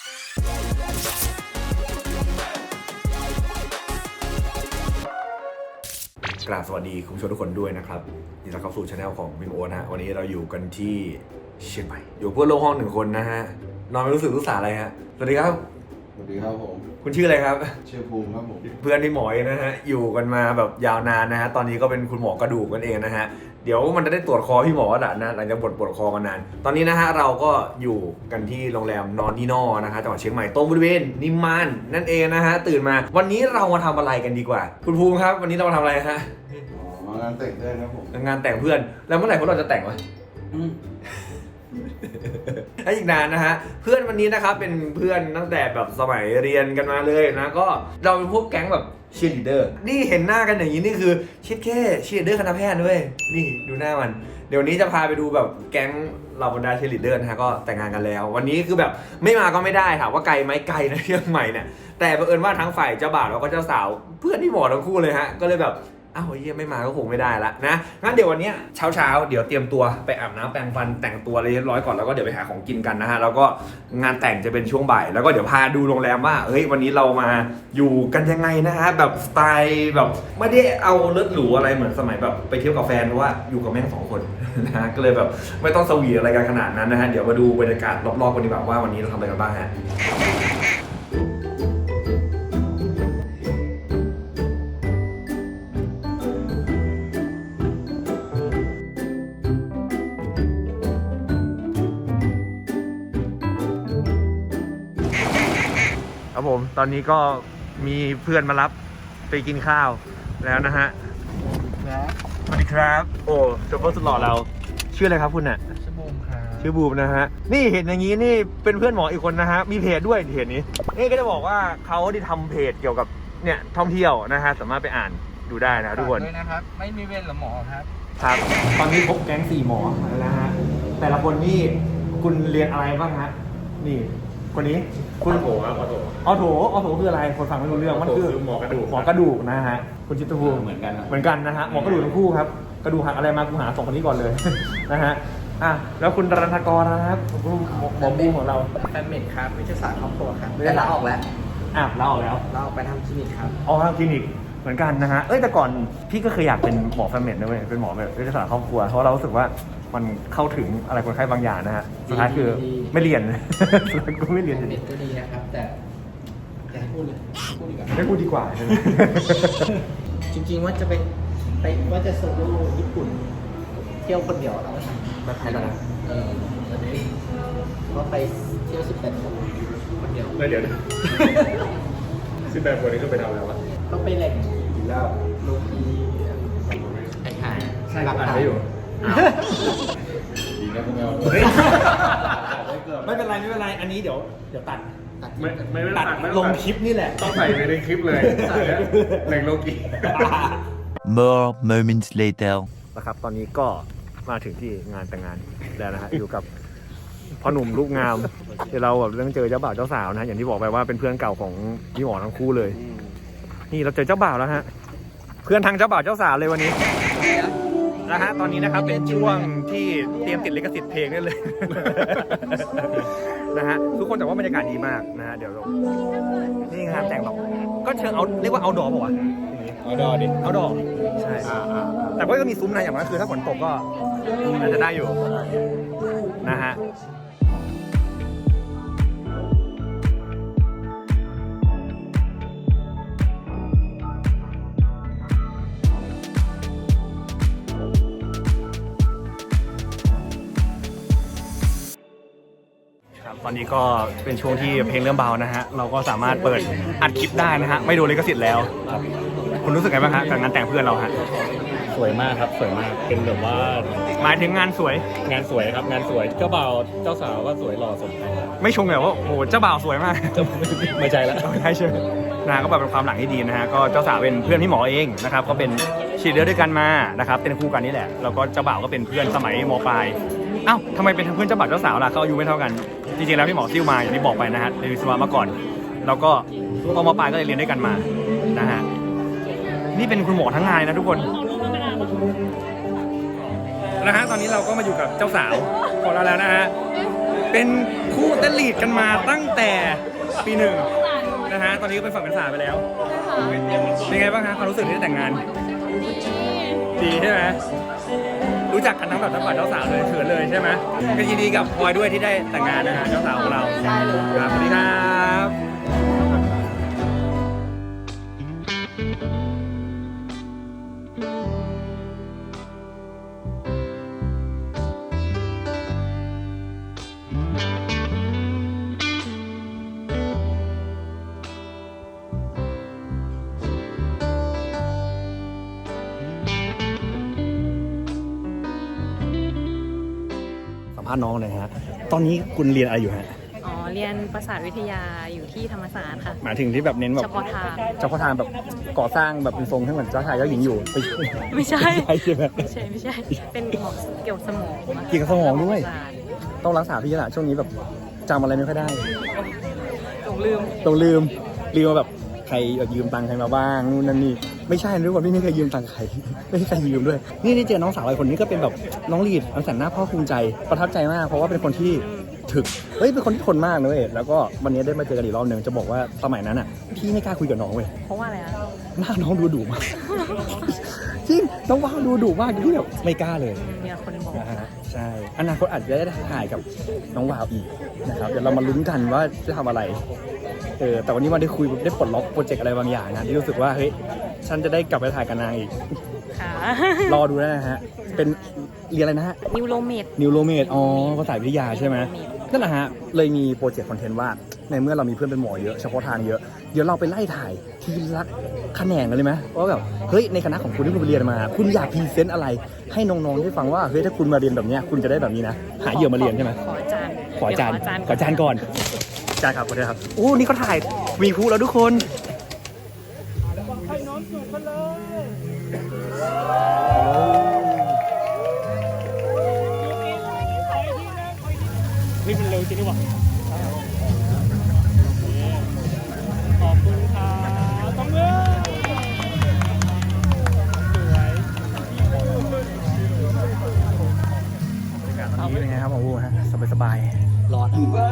กราบสวัสดีคุณผู้ชมทุกคนด้วยนะครับยินดีต้อนรับเข้าสู่ช anel ของมิมโอนะฮะวันนี้เราอยู่กันที่เชียงใหม่อยู่เพื่อนร่วมห้องหนึ่งคนนะฮะนอนไม่รู้สึกรู้สาอะไรฮะสวัสดีครับ ดีครับผม คุณชื่ออะไรครับ ชื่อภูมิครับผม เพื่อนที่หมอยนะฮะ อยู่กันมาแบบยาวนานนะฮะ ตอนนี้ก็เป็นคุณหมอกระดูกกันเองนะฮะ เดี๋ยวมันจะได้ตรวจคอพี่หมอแหละนะหลังจากปวดปวดคอกันนาน ตอนนี้นะฮะเราก็อยู่กันที่โรงแรมนอนที่นอนะฮะจังหวัดเชียงใหม่ตรงบริเวณนิมมานนั่นเองนะฮะ ตื่นมา วันนี้เรามาทำอะไรกันดีกว่า คุณภูมิครับ วันนี้เรามาทำอะไรฮะ อ๋องานแต่งเพื่อนครับผมงานแต่งเพื่อน แล้วเมื่อไหร่พวกเราจะแต่งวะ และอีกนานนะฮะ เพื่อนวันนี้นะครับเป็นเพื่อนตั้งแต่แบบสมัยเรียนกันมาเลยนะ ก็เราเป็นพวกแก๊งแบบเชียร์ลีดเดอร์ นี่เห็นหน้ากันอย่างนี้นี่คือชิดแค่เชียร์ลีดเดอร์คณะแพทย์ด้วย นี่ดูหน้ามัน เดี๋ยวนี้จะพาไปดูแบบแก๊งเหล่าบรรดาเชียร์ลีดเดอร์นะฮะก็แต่งงานกันแล้ว วันนี้คือแบบไม่มาก็ไม่ได้ถามว่าไกลไหมไกลนะเชียงใหม่เนี่ยแต่บังเอิญว่าทั้งฝ่ายเจ้าบ่าวแล้วก็เจ้าสาว เพื่อนที่หมอทั้งคู่เลยฮะก็เลยแบบ อ้าวเยี่ยไม่มาก็คงไม่ได้ละนะงั้นเดี๋ยววันนี้เช้าเช้าเดี๋ยวเตรียมตัวไปอาบน้ำแปรงฟันแต่งตัวอะไรเรียบร้อยก่อนแล้วก็เดี๋ยวไปหาของกินกันนะฮะแล้วก็งานแต่งจะเป็นช่วงบ่ายแล้วก็เดี๋ยวพาดูโรงแรมว่าเฮ้ยวันนี้เรามาอยู่กันยังไงนะฮะแบบสไตล์แบบไม่ได้เอาเลิศหรูอะไรเหมือนสมัยแบบไปเที่ยวกับแฟนเพราะว่าอยู่กับแม่งสองคนนะฮะก็เลยแบบไม่ต้องสวีทอะไรกันขนาดนั้นนะฮะเดี๋ยวมาดูบรรยากาศรอบๆกันดีกว่าว่าวันนี้เราทำอะไรกันบ้างฮะ อนนี้ก็มีเพื่อนมารับไปกินข้าวแล้วนะฮะสวัสดีครับ โอ้โชเฟอร์สุดหล่อเรา ชื่ออะไรครับคุณน่ะชั่วโมงครับ ชื่อบูมนะฮะ นี่เห็นอย่างนี้นี่เป็นเพื่อนหมออีกคนนะฮะ มีเพจด้วยเพจนี้ นี่ก็จะบอกว่าเขาได้ทำเพจเกี่ยวกับเนี่ยท่องเที่ยวนะฮะ สามารถไปอ่านดูได้นะครับทุกคนฝาด้วยนะครับ ไม่มีเวรหรอหมอครับ ครับ ตอนนี้พบแก๊งสี่หมอแล้วนะฮะ แต่ละคนนี่คุณเรียนอะไรบ้างฮะ นี่ คนนี้คุณโถครับออโถออโถออโถคืออะไรคนฟังไม่รู้เรื่องมันคือหมอกระดูกหมอกระดูกนะฮะคุณจิตรภูมิเหมือนกันครับเหมือนกันนะฮะหมอกระดูกทั้งคู่ครับกระดูกหักอะไรมากูหาสองคนนี้ก่อนเลยนะฮะอะแล้วคุณรันทกรนะครับหมอหมอบูมของเราแฟนเมดครับวิทยาศาสตร์ครอบครัวครับไม่ได้แต่ลาออกแล้วอะเราออกแล้วเราออกไปทำคลินิกครับอ๋อคลินิกเหมือนกันนะฮะเอ้ยแต่ก่อนพี่ก็เคยอยากเป็นหมอแฟมเมดนะเว้ยเป็นหมอแบบวิทยาศาสตร์ครอบครัวเพราะเรารู้สึกว่า มันเข้าถึงอะไรคนไข้บางอย่างนะฮะสุดท้ายคือดี ไม่เรียน สุดท้ายก็ไม่เรียนแฟนเมดก็ดีนะครับ แต่จะให้พูดเลยพูดดีกว่าไม่พูดดีกว่าใช่ไหม จริงๆว่าจะไปไปว่าจะโซโล่ญี่ปุ่น เที่ยวคนเดียวเราก็ทำแบบไทยแล้วนะ เออวันนี้ก็ไปเที่ยวสิบแปดคนคนเดียวเดี๋ยวสิบแปดคนนี้ก็ไปทำแล้วอะก็ไปแหล่งกินแล้วโลกีไอ้ข่ายใช่รับอ่านได้อยู่ดีนะคุณแมวเฮ้ยไม่เป็นไรไม่เป็นไร อันนี้เดี๋ยวเดี๋ยวตัดตัดไม่ไม่ไม่ตัดตัดไม่ลลงงคลิปนี่แหละ ต้องใส่ไปในคลิปเลยแหล่งโลกี More moments later. นะครับ ตอนนี้ก็มาถึงที่งานแต่งงานแล้วนะฮะอยู่กับพ่อหนุ่มลูกงามเดี๋ยวเราแบบต้องเจอเจ้าบ่าวเจ้าสาวนะอย่างที่บอกไปว่าเป็นเพื่อนเก่าของพี่หมอทั้งคู่เลย นี่เราเจอเจ้าบ่าวแล้วฮะ เพื่อนทางเจ้าบ่าวเจ้าสาวเลยวันนี้ นะฮะตอนนี้นะครับเป็นช่วงที่เตรียมติดลิขสิทธิ์เพลงได้เลย นะฮะทุกคนแต่ว่าบรรยากาศดีมากนะฮะเดี๋ยวเรานี่งานแต่งแบบก็เชิงเอาเรียกว่าเอาดอป่าวะเอาดอดิเอาดอใช่แต่ก็มีซุ้มนะอย่างนั้นคือถ้าฝนตกก็น่าจะได้อยู่นะฮะ นนี้ก็เป็นช่วงที่เพลงเริ่มเบานะฮะ เราก็สามารถเปิดอัดคลิปได้นะฮะ ไม่โดนลิขสิทธิ์แล้ว คุณรู้สึกไงบ้างฮะกับงานแต่งเพื่อนเราฮะ สวยมากครับสวยมากเป็นแบบว่าหมายถึงงานสวย งานสวยครับงานสวยเจ้าบ่าวเจ้าสาวก็สวยหล่อสมใจไม่ชมแบบว่า โอ้โห เจ้าบ่าวสวยมาก ไม่ใจแล้วไม่ใช่ใช่ไหมนะฮะก็แบบเป็นความหลังที่ดีนะฮะ ก็เจ้าสาวเป็นเพื่อนพี่หมอเองนะครับ ก็เป็นชีเดอร์ด้วยกันมานะครับ เป็นคู่กันนี่แหละ แล้วก็เจ้าบ่าวก็เป็นเพื่อนสมัยมปลาย เอ้าทำไมเป็นเพื่อนเจ้าบ่าวเจ้าสาวล่ะเขาอายุไม่เท่ากัน จริงๆแล้วพี่หมอซิ่วมาอย่างที่บอกไปนะฮะเรียนวิศวะมาก่อน แล้วก็พอมปลายก็เลยเรียนด้วยกันมานะฮะนี่เป็นคุณหมอทั้งงานเลยนะทุกคนนะฮะตอนนี้เราก็มาอยู่กับเจ้าสาวของเราแล้วนะฮะเป็นคู่เต้นลีดกันมาตั้งแต่ปีหนึ่งนะฮะตอนนี้ก็เป็นฝั่งเป็นฝาไปแล้วเป็นไงบ้างฮะความรู้สึกที่ได้แต่งงาน ดีใช่ไหม รู้จักกันทั้งแบบทั้งฝ่ายเจ้าสาวเลยเขินเลยใช่ไหมก็ยินดีกับพลอยด้วยที่ได้แต่งงานนะฮะเจ้าสาวของเราครับสวัสดีครับ ภาษณ์น้องเลยฮะ ตอนนี้คุณเรียนอะไรอยู่ฮะ อ๋อ เรียนประสาทวิทยาอยู่ที่ธรรมศาสตร์ค่ะ หมายถึงที่แบบเน้นแบบเฉพาะทาง เฉพาะทางแบบก่อสร้างแบบเป็นทรงให้เหมือนเจ้าชายเจ้าหญิงอยู่ไปไม่ใช่ ใช่ใช่ไหมไม่ใช่ไม่ใช่ เป็นหมอเกี่ยวกับสมองอะเกี่ยวกับสมองด้วย ประสาทต้องรักษาพี่ละช่วงนี้แบบจำอะไรไม่ค่อยได้หลงลืม ต้องลืมลืมว่าแบบ ใครแบบยืมตังค์ใครมาบ้างนู่นนั่นนี่ไม่ใช่นะทุกคนพี่ไม่เคยยืมตังค์ใครไม่เคยยืมด้วย นี่ได้เจอน้องสาวหลายคนนี้ก็เป็นแบบน้องลีดอันแสนหน้าพ่อภูมิใจประทับใจมาก เพราะว่าเป็นคนที่ถึกเฮ้ยเป็นคนที่ทนมากเลยแล้วก็วันนี้ได้มาเจอกันอีกรอบหนึ่งจะบอกว่าสมัยนั้นอะพี่ไม่กล้าคุยกับน้องเว้ยเพราะว่าอะไรอะหน้าน้องดูดุมากจริงน้องว้าวดูดุมากที่แบบไม่กล้าเลยมีคนบอกนะฮะใช่อนาคตอาจจะได้ถ่ายกับน้องวาวอีกนะครับเดี๋ยวเรามาลุ้นกันว่าจะทำอะไร เออแต่วันนี้มาได้คุยได้ปลดล็อกโปรเจกต์อะไรบางอย่างนะที่รู้สึกว่าเฮ้ยฉันจะได้กลับไปถ่ายกับนางอีก ค่ะ รอดูนะฮะ เป็นเรียนอะไรนะฮะ นิวโรเมดนิวโรเมดอ๋อภาษาวิทยาใช่ไหมนั่นแหละฮะ เลยมีโปรเจกต์คอนเทนต์ว่า ในเมื่อเรามีเพื่อนเป็นหมอเยอะเฉพาะทางเยอะ เดี๋ยวเราไปไล่ถ่ายทีละแขนงกันเลยไหมว่าแบบ เฮ้ย ในคณะของคุณที่คุณไปเรียนมา คุณอยากพรีเซนต์อะไร ให้น้องๆได้ฟังว่า เฮ้ย ถ้าคุณมาเรียนแบบเนี้ยคุณจะได้แบบนี้นะ หาเหยื่อมาเรียนใช่ไหมขออาจารย์ ขออาจารย์เดี๋ยวขออาจารย์ก่อน อาจารย์ครับขอโทษครับโอ้นี่เขาถ่ายมีครูแล้วทุกคนนี่มันเร็วจริงหรือเปล่าขอบคุณครับต้องเงินสวยนี่เป็นไงครับหมอวูฮะสบายสบาย ร้อน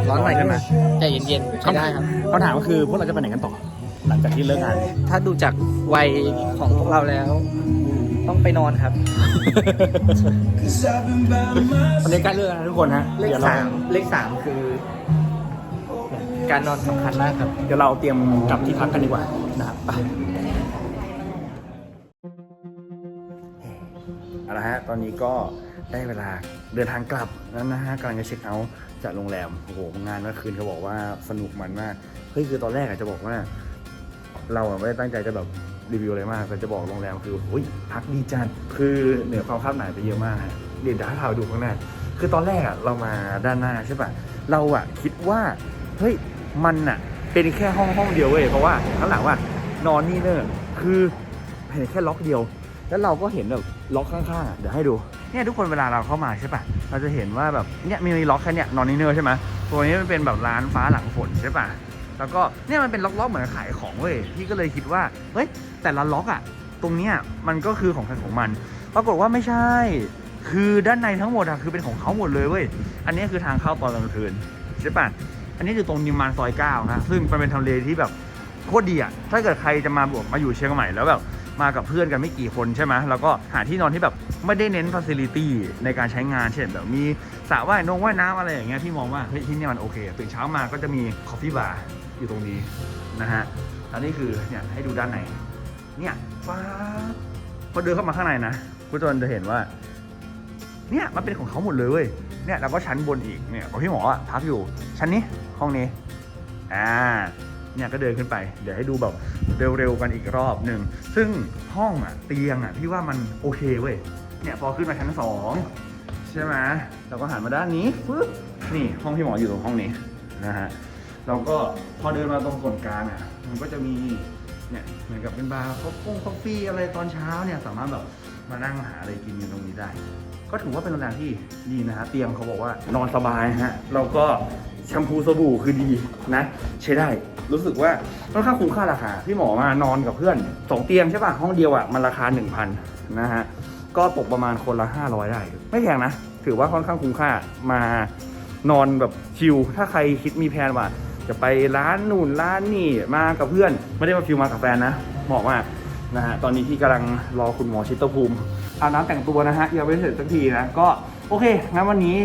ร้อนหน่อยใช่ไหมใจเย็นๆใช้ได้ครับ คำถามก็คือพวกเราจะไปไหนกันต่อ หลังจากที่เลิกงาน ถ้าดูจากวัยของพวกเราแล้ว ต้องไปนอนครับ วันนี้ใกล้เลิกแล้วนะทุกคนฮะเลขดี๋ยวรสามเลขสามคือ การนอนสำคัญมากครับ เดี๋ยวเราเตรียมกลับที่พักกันดีกว่านะครับไปเอาละฮะตอนนี้ก็ได้เวลาเดินทางกลับแล้วนะฮะกำลังจะเช็คเอาท์ จากโรงแรมโอ้โหงานเมื่อคืนเขาบอกว่าสนุกมันมากเฮ้ยคือตอนแรกอะจจะบอกว่า เราอะไม่ได้ตั้งใจจะแบบรีวิวอะไรมากแต่จะบอกโรงแรมคืออุ้ยพักดีจัดคือเหนือความคาดหมายไปเยอะมากเดี๋ยวเดี๋ยวให้พาดูข้างหน้าคือตอนแรกอะเรามาด้านหน้าใช่ป่ะเราอะคิดว่าเฮ้ยมันอะเป็นแค่ห้องห้องเดียวเว้ยเพราะว่าข้างหลังว่านอนนี่เนอะคือเห็นแค่ล็อกเดียว แล้วเราก็เห็นแบบล็อกข้างๆอะเดี๋ยวให้ดูเนี่ยทุกคนเวลาเราเข้ามาใช่ป่ะเราจะเห็นว่าแบบเนี่ยมีล็อกแค่เนี่ยนอนนี่เนอร์ใช่ไหมตัวนี้มันเป็นแบบร้านฟ้าหลังฝนใช่ป่ะแล้วก็เนี่ยมันเป็นล็อกๆเหมือนขายของเว้ยพี่ก็เลยคิดว่าเฮ้ยแต่ละล็อกอะตรงเนี้ยมันก็คือของใครของมัน ปรากฏว่าไม่ใช่ คือด้านในทั้งหมดอะคือเป็นของเขาหมดเลยเว้ยอันนี้คือทางเข้าตอนกลางคืนใช่ป่ะอันนี้อยู่ตรงนิมมานซอยเก้านะซึ่งมันเป็นทำเลที่แบบโคตรดีอะถ้าเกิดใครจะมาบวกมาอยู่เชียงใหม่แล้วแบบ มากับเพื่อนกันไม่กี่คนใช่ไหมแล้วก็หาที่นอนที่แบบไม่ได้เน้นฟัซิลิตี้ในการใช้งานเช่นแบบมีสระว่ายนงว่ายน้ำอะไรอย่างเงี้ยพี่มองว่าเฮ้ยที่นี่มันโอเคตื่นเช้ามาก็จะมีคอฟฟี่บาร์อยู่ตรงนี้นะฮะแล้วนี่คือเนี่ยให้ดูด้านในเนี่ยฟ้าพอเดินเข้ามาข้างในนะคุณจนจะเห็นว่า เนี่ยมันเป็นของเขาหมดเลยเว้ยเนี่ยแล้วก็ชั้นบนอีกเนี่ยของพี่หมออะพักอยู่ชั้นนี้ห้องนี้อ่า เนี่ยก็เดินขึ้นไป เดี๋ยวให้ดูแบบเร็วๆกันอีกรอบหนึ่ง ซึ่งห้องอะเตียงอะพี่ว่ามันโอเคเว้ย เนี่ยพอขึ้นมาชั้นสองใช่ไหมเราก็หันมาด้านนี้ปึ๊บนี่ห้องพี่หมออยู่ตรงห้องนี้นะฮะเราก็พอเดินมาตรงส่วนกลางอะมันก็จะมีเนี่ยเหมือนกับเป็นบาร์คอฟฟี่คอฟฟี่อะไรตอนเช้าเนี่ยสามารถแบบมานั่งหาอะไรกินกันตรงนี้ได้ ก็ถือว่าเป็นโรงแรมที่ดีนะฮะเตียงเขาบอกว่านอนสบายฮะแล้วก็ แชมพูสบู่คือดีนะใช้ได้รู้สึกว่าค่อนข้างคุ้มค่าราคา พี่หมอมานอนกับเพื่อนสองเตียงใช่ป่ะ ห้องเดียวอะ มันราคา 1,000 นะฮะ ก็ตกประมาณคนละ 500 ได้ ไม่แพงนะ ถือว่าค่อนข้างคุ้มค่ามานอนแบบชิลถ้าใครคิดมีแพลนว่า จะไปร้านนู่นร้านนี่มากับเพื่อน ไม่ได้มาฟิลมากับแฟนนะเหมาะมากนะฮะตอนนี้พี่กำลังรอคุณหมอชิตภูมิอาบน้ำแต่งตัวนะฮะยังไม่เสร็จสักทีนะก็โอเคงั้นวันนี้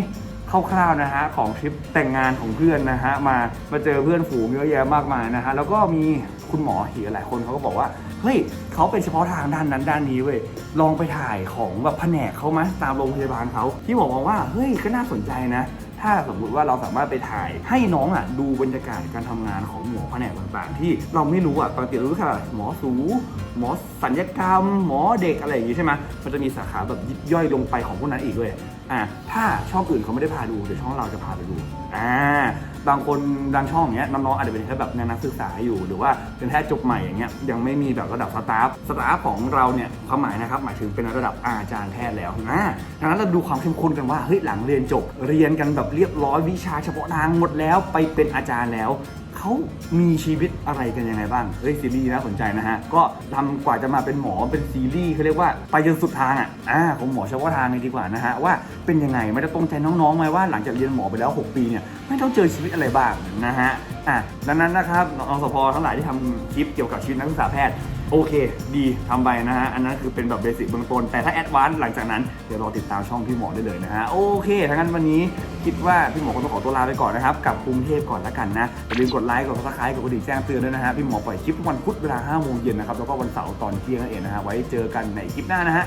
คร่าวๆนะฮะของทริปแต่งงานของเพื่อนนะฮะมามาเจอเพื่อนฝูงเยอะแยะมากมายนะฮะแล้วก็มีคุณหมออีกหลายคนเขาก็บอกว่าเฮ้ยเขาเป็นเฉพาะทางด้านนั้นด้านนี้เว้ยลองไปถ่ายของแบบแผนกเขาไหมตามโรงพยาบาลเขาที่บอกมาว่าเฮ้ยก็น่าสนใจนะ ถ้าสมมุติว่าเราสามารถไปถ่ายให้น้องอะดูบรรยากาศการทำงานของหมอแผนกต่างๆ ที่เราไม่รู้อะปกติเรารู้แค่หมอสู หมอสัญญกรรม หมอเด็กอะไรอย่างงี้ใช่ไหมมันจะมีสาขาแบบยิบย่อยลงไปของพวกนั้นอีกด้วย อ่าถ้าช่องอื่นเขาไม่ได้พาดูเดี๋ยวช่องเราจะพาไปดูอ่า บางคนบางช่องอย่างเงี้ยน้องๆอาจจะเป็นแค่แบบนักศึกษาอยู่ หรือว่าเป็นแค่จบใหม่อย่างเงี้ยยังไม่มีแบบระดับสตาฟสตาฟของเราเนี่ยความหมายนะครับหมายถึงเป็นระดับอาจารย์แพทย์แล้วนะดังนั้นเราดูความเข้มข้นกันว่าเฮ้ยหลังเรียนจบ เรียนกันแบบเรียบร้อยวิชาเฉพาะทางหมดแล้วไปเป็นอาจารย์แล้วเขามีชีวิตอะไรกันยังไงบ้าง เฮ้ยซีรีส์น่าสนใจนะฮะ ก็ทำกว่าจะมาเป็นหมอเป็นซีรีส์เขาเรียกว่าไปจนสุดทางอะ อ่าของหมอเฉพาะทางเลยดีกว่านะฮะ ว่าเป็นยังไงไม่ได้ตรงใจน้องๆไหมว่าหลังจากเรียนหมอไปแล้ว 6 ปีเนี่ยไม่ต้องเจอชีวิตอะไรบ้างนะฮะอะดังนั้นนะครับองสพทั้งหลายที่ทำคลิปเกี่ยวกับชีวิตนักศึกษาแพทย์ โอเค ดีทำไปนะฮะ อันนั้นคือเป็นแบบเบสิกเบื้องต้น แต่ถ้าแอดวานซ์หลังจากนั้น เดี๋ยวรอติดตามช่องพี่หมอได้เลยนะฮะ โอเคทั้างนั้นวันนี้คิดว่าพี่หมอคงต้องขอตัวลาไปก่อนนะครับ กับกรุงเทพก่อนละกันนะอย่าลืมกดไลค์กดซับสไครต์กดกระดิ่งแจ้งเตือนด้วยนะฮะ พี่หมอปล่อยคลิปทุกวันพุธเวลา5โมงเย็นนะครับแล้วก็วันเสาร์ตอนเที่ยงนั่นเองนะฮะไว้เจอกันในคลิปหน้านะฮะ